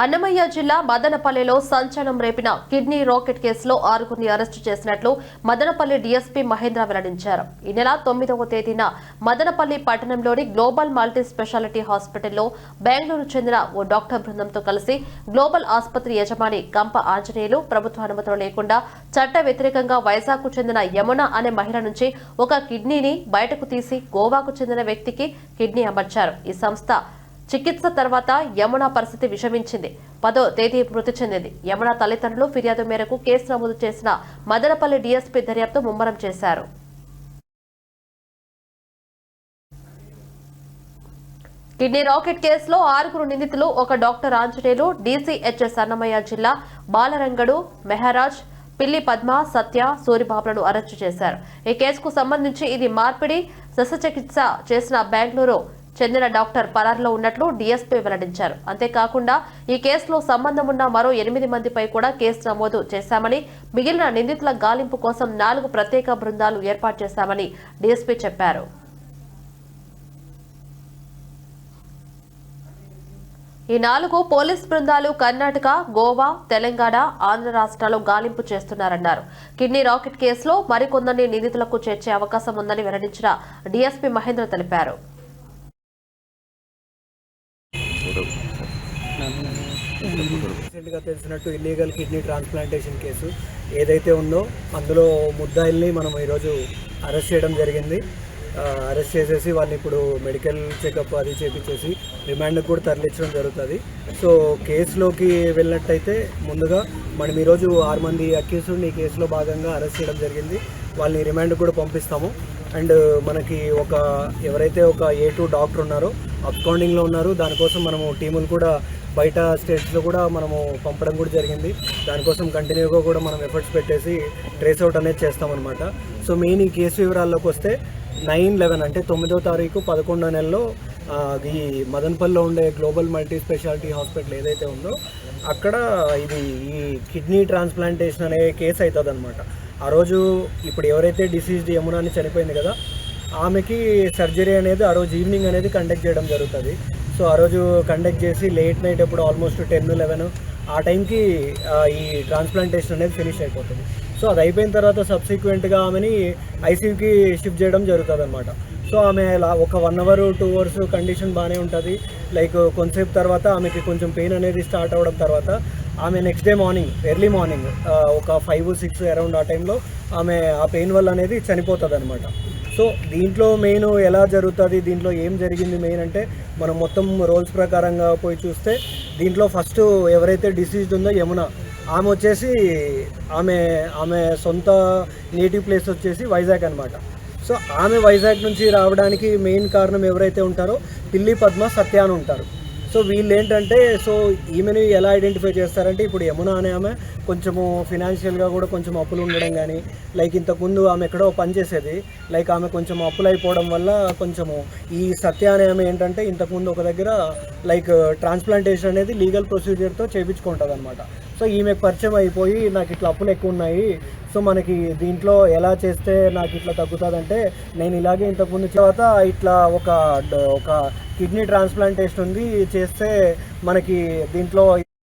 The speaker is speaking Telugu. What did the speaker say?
అన్నమయ్య జిల్లా మదనపల్లిలో సంచలనం రేపిన కిడ్నీ రాకెట్ కేసులో ఆరుగురిని అరెస్టు చేసినట్లు మదనపల్లి డీఎస్పీ మహేంద్ర వెల్లడించారు. ఈ నెల తొమ్మిదవ తేదీన మదనపల్లి పట్టణంలోని గ్లోబల్ మల్టీ స్పెషాలిటీ హాస్పిటల్లో బెంగళూరు చెందిన ఓ డాక్టర్ బృందంతో కలిసి గ్లోబల్ ఆసుపత్రి యజమాని గంప ఆంజనేయులు ప్రభుత్వ అనుమతులు లేకుండా చట్ట వ్యతిరేకంగా వైజాగ్కు చెందిన యమున అనే మహిళ నుంచి ఒక కిడ్నీని బయటకు తీసి గోవాకు చెందిన వ్యక్తికి కిడ్నీ అమర్చారు. ఈ సంస్థ చికిత్స తర్వాత యమున పరిస్థితి విషమించింది. పదో తేదీ మృతి చెందింది. యమున తల్లిదండ్రులు ఫిర్యాదు మేరకు కేసు నమోదు చేసిన మదనపల్లి డీఎస్పీ దర్యాప్తు ముమ్మరం చేశారు. కిడ్నీ రాకెట్ కేసులో ఆరుగురు నిందితులు ఒక డాక్టర్ ఆంజనేయులు డీసీహెచ్ఎస్ అన్నమయ్య జిల్లా బాలరంగడు మెహరాజ్ పిల్లి పద్మ సత్య సూరిబాబులను అరెస్టు చేశారు. ఈ కేసుకు సంబంధించి ఇది మార్పిడి శస్త్రచికిత్స చేసిన బెంగళూరు చెందిన డాక్టర్ పరారులో ఉన్నట్లు డీఎస్పీ వెల్లడించారు. అంతేకాకుండా ఈ కేసులో సంబంధం ఉన్న మరో ఎనిమిది మందిపై కూడా కేసు నమోదు చేశామని మిగిలిన నిందితుల గాలింపు కోసం నాలుగు ప్రత్యేక బృందాలు ఏర్పాటు చేశామని డీఎస్పీ చెప్పారు. ఈ నాలుగు పోలీస్ బృందాలు కర్ణాటక గోవా తెలంగాణ ఆంధ్ర రాష్ట్రాల్లో గాలింపు చేస్తున్నారన్నారు. కిడ్నీ రాకెట్ కేసులో మరికొందరిని నిందితులకు చేర్చే అవకాశం ఉందని వెల్లడించిన డీఎస్పీ మహేంద్ర తెలిపారు. రీసెంట్గా తెలిసినట్టు ఇల్లీగల్ కిడ్నీ ట్రాన్స్ప్లాంటేషన్ కేసు ఏదైతే ఉందో అందులో ముద్దాయిల్ని మనం ఈరోజు అరెస్ట్ చేయడం జరిగింది. అరెస్ట్ చేసేసి వాళ్ళని ఇప్పుడు మెడికల్ చెకప్ అది చేపించేసి రిమాండ్కి కూడా తరలించడం జరుగుతుంది. సో కేసులోకి వెళ్ళినట్టయితే ముందుగా మనం ఈరోజు ఆరు మంది అక్యూస్డ్ని ఈ కేసులో భాగంగా అరెస్ట్ చేయడం జరిగింది. వాళ్ళని రిమాండ్ కూడా పంపిస్తాము. అండ్ మనకి ఒక ఎవరైతే ఒక ఏ టూ డాక్టర్ ఉన్నారో అప్కౌండింగ్లో ఉన్నారు. దానికోసం మనము టీములు కూడా బయట స్టేట్స్లో కూడా మనము పంపడం కూడా జరిగింది. దానికోసం కంటిన్యూగా కూడా మనం ఎఫర్ట్స్ పెట్టేసి ట్రేస్ అవుట్ అనేది చేస్తామన్నమాట. సో మెయిన్ ఈ కేసు వివరాల్లోకి వస్తే నైన్ లెవెన్ అంటే తొమ్మిదో తారీఖు పదకొండో నెలలో ఈ మదన్పల్లిలో ఉండే గ్లోబల్ మల్టీ స్పెషాలిటీ హాస్పిటల్ ఏదైతే ఉందో అక్కడ ఇది ఈ కిడ్నీ ట్రాన్స్ప్లాంటేషన్ అనే కేసు అవుతుంది అనమాట ఆ రోజు ఇప్పుడు ఎవరైతే డిసీజ్డ్ యమునా అని చనిపోయింది కదా ఆమెకి సర్జరీ అనేది ఆ రోజు ఈవినింగ్ అనేది కండక్ట్ చేయడం జరుగుతుంది. సో ఆ రోజు కండక్ట్ చేసి లేట్ నైట్ ఎప్పుడు ఆల్మోస్ట్ టెన్ లెవెన్ ఆ టైంకి ఈ ట్రాన్స్ప్లాంటేషన్ అనేది ఫినిష్ అయిపోతుంది. సో అది అయిపోయిన తర్వాత సబ్సిక్వెంట్గా ఆమెని ఐసీయూకి షిఫ్ట్ చేయడం జరుగుతుంది అనమాట సో ఆమె ఇలా ఒక one hour two hours condition బాగానే ఉంటుంది. లైక్ కొంతసేపు తర్వాత ఆమెకి కొంచెం పెయిన్ అనేది స్టార్ట్ అవ్వడం తర్వాత ఆమె next day morning early morning ఒక ఫైవ్ సిక్స్ అరౌండ్ ఆ టైంలో ఆమె ఆ పెయిన్ వల్ల అనేది చనిపోతుంది అనమాట సో దీంట్లో మెయిన్ ఎలా జరుగుతుంది దీంట్లో ఏం జరిగింది మెయిన్ అంటే మనం మొత్తం రోల్స్ ప్రకారంగా పోయి చూస్తే దీంట్లో ఫస్ట్ ఎవరైతే డిసీజ్డ్ ఉందో యమున ఆమె వచ్చేసి ఆమె ఆమె సొంత నేటివ్ ప్లేస్ వచ్చేసి వైజాగ్ అనమాట సో ఆమె వైజాగ్ నుంచి రావడానికి మెయిన్ కారణం ఎవరైతే ఉంటారో పిల్లి పద్మ సత్యాన్ అని ఉంటారు. సో వీళ్ళు ఏంటంటే సో ఈమెను ఎలా ఐడెంటిఫై చేస్తారంటే ఇప్పుడు యమున అనే ఆమె కొంచెము ఫినాన్షియల్గా కూడా కొంచెం అప్పులు ఉండడం కానీ లైక్ ఇంతకుముందు ఆమె ఎక్కడో పనిచేసేది లైక్ ఆమె కొంచెం అప్పులు అయిపోవడం వల్ల కొంచెము ఈ సత్య అనే ఆమె ఏంటంటే ఇంతకుముందు ఒక దగ్గర లైక్ ట్రాన్స్ప్లాంటేషన్ అనేది లీగల్ ప్రొసీజర్తో చేయించుకుంటుంది అనమాట సో ఈమె పరిచయం అయిపోయి నాకు ఇట్లా అప్పులు ఎక్కువ ఉన్నాయి. సో మనకి దీంట్లో ఎలా చేస్తే నాకు ఇట్లా తగ్గుతుందంటే నేను ఇలాగే ఇంతకుముందు తర్వాత ఇట్లా ఒక ఒక కిడ్నీ ట్రాన్స్ప్లాంటేషన్ ఉంది. చేస్తే మనకి దీంట్లో